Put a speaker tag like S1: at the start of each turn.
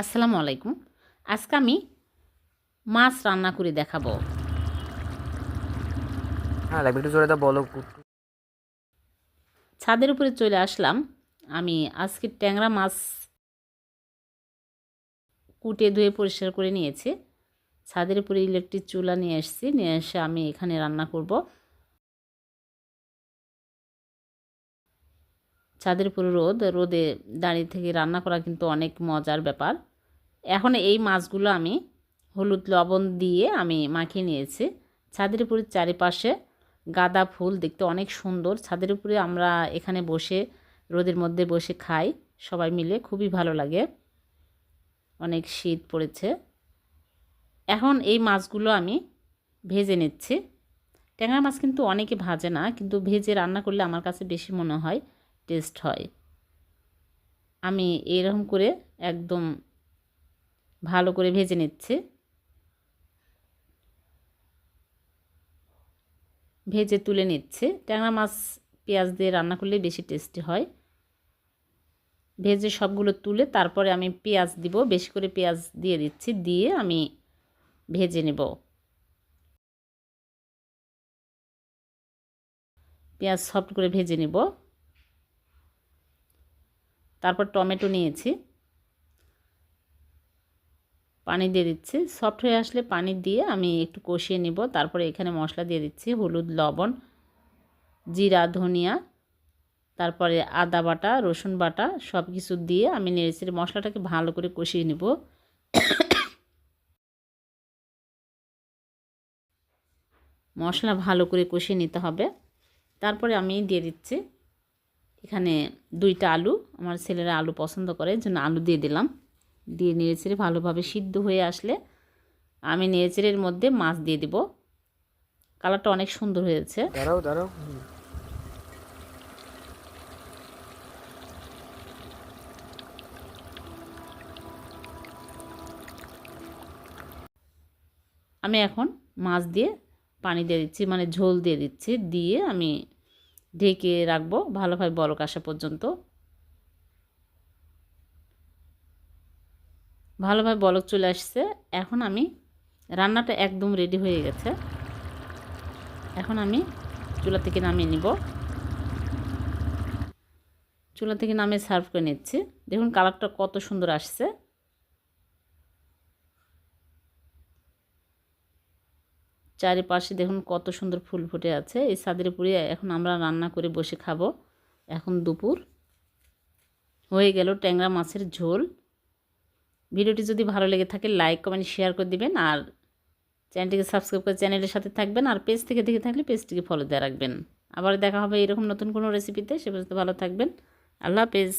S1: আসসালামু আলাইকুম। আজকে আমি মাছ রান্না করে দেখাবো।
S2: হ্যাঁ লাগবে একটু জোরে দাও বলো
S1: ছাদের উপরে চলে আসলাম। আমি আজকে ট্যাংরা মাছ কুটে ধুয়ে পরিষ্কার করে নিয়েছি। ছাদের উপরে ইলেকট্রিক চুলা নিয়ে এসেছি নিয়ে এসে আমি এখানে রান্না করব। ছাদের উপরে রোদ রোদে দাঁড়িয়ে থেকে রান্না করা কিন্তু অনেক মজার ব্যাপার। এখন এই মাছগুলো আমি হলুদ লবণ দিয়ে আমি মাখিয়ে নিয়েছি। ছাদের উপরে চারিপাশে গাঁদা ফুল দেখতে অনেক সুন্দর। ছাদের উপরে আমরা এখানে বসে, রোদের মধ্যে বসে খাই। সবাই মিলে খুবই ভালো লাগে। অনেক শীত পড়েছে। এখন এই মাছগুলো আমি ভেজে নিচ্ছি। ট্যাংরা মাছ কিন্তু অনেকে ভাজে না, কিন্তু ভেজে রান্না করলে আমার কাছে বেশি মনে হয়, টেস্ট হয়। আমি এরকম করে একদম ভালো করে ভেজে নিচ্ছি। ভেজে তুলে নিচ্ছে। ট্যাংরা মাছ, পেঁয়াজ দিয়ে রান্না করলে বেশি টেস্টি হয়। ভেজে সবগুলো তুলে তারপরে আমি পেঁয়াজ দিব। বেশি করে পেঁয়াজ দিয়ে দিচ্ছি, দিয়ে আমি ভেজে নেব। পেঁয়াজ সফট করে ভেজে নেব। তারপর টমেটো নিয়েছি। পানি দিয়ে দিচ্ছি। সফট হয়ে আসলে পানি দিয়ে আমি একটু কষিয়ে নিব। তারপরে এখানে মশলা দিয়ে দিচ্ছি হলুদ, লবণ, জিরা, ধনিয়া, তারপরে আদা বাটা, রসুন বাটা সব কিছু দিয়ে আমি নেড়েছি মশলাটাকে ভালো করে কষিয়ে নেব। মশলা ভালো করে কষিয়ে নিতে হবে। তারপরে আমি দিয়ে দিচ্ছি এখানে দুইটা আলু। আমার ছেলেরা আলু পছন্দ করে জন্য আলু দিয়ে দিলাম। দিয়ে নেড়েচেড়ে ভালোভাবে সিদ্ধ হয়ে আসলে আমি নেড়েচেড়ের মধ্যে মাছ দিয়ে দিব। কালারটা অনেক সুন্দর হয়েছে।
S2: দাঁড়াও দাঁড়াও।
S1: আমি এখন মাছ দিয়ে পানি দিয়ে দিচ্ছি মানে ঝোল দিয়ে দিচ্ছি দিয়ে আমি ঢেকে রাখব ভালোভাবে বলক আসা পর্যন্ত। ভালোভাবে বলক চলে আসছে। এখন আমি রান্নাটা একদম রেডি হয়ে গেছে। এখন আমি চুলা থেকে নামিয়ে নিব। চুলা থেকে নামিয়ে সার্ভ করে নিচ্ছি। দেখুন কালারটা কত সুন্দর আসছে। চারিপাশে দেখুন কত সুন্দর ফুল ফুটে আছে। এই ছাদের উপরে এখন আমরা রান্না করে বসে খাব। এখন দুপুর। হয়ে গেল ট্যাংরা মাছের ঝোল। ভিডিওটি যদি ভালো লেগে থাকে লাইক কমেন্ট শেয়ার করে দিবেন। আর চ্যানেলটিকে সাবস্ক্রাইব করে চ্যানেলের সাথে থাকবেন। আর পেজ থেকে দেখে থাকলে পেজটিকে ফলো দিয়ে রাখবেন। আবার দেখা হবে এরকম নতুন কোনো রেসিপিতে সে পর্যন্ত ভালো থাকবেন। আল্লাহ হাফেজ।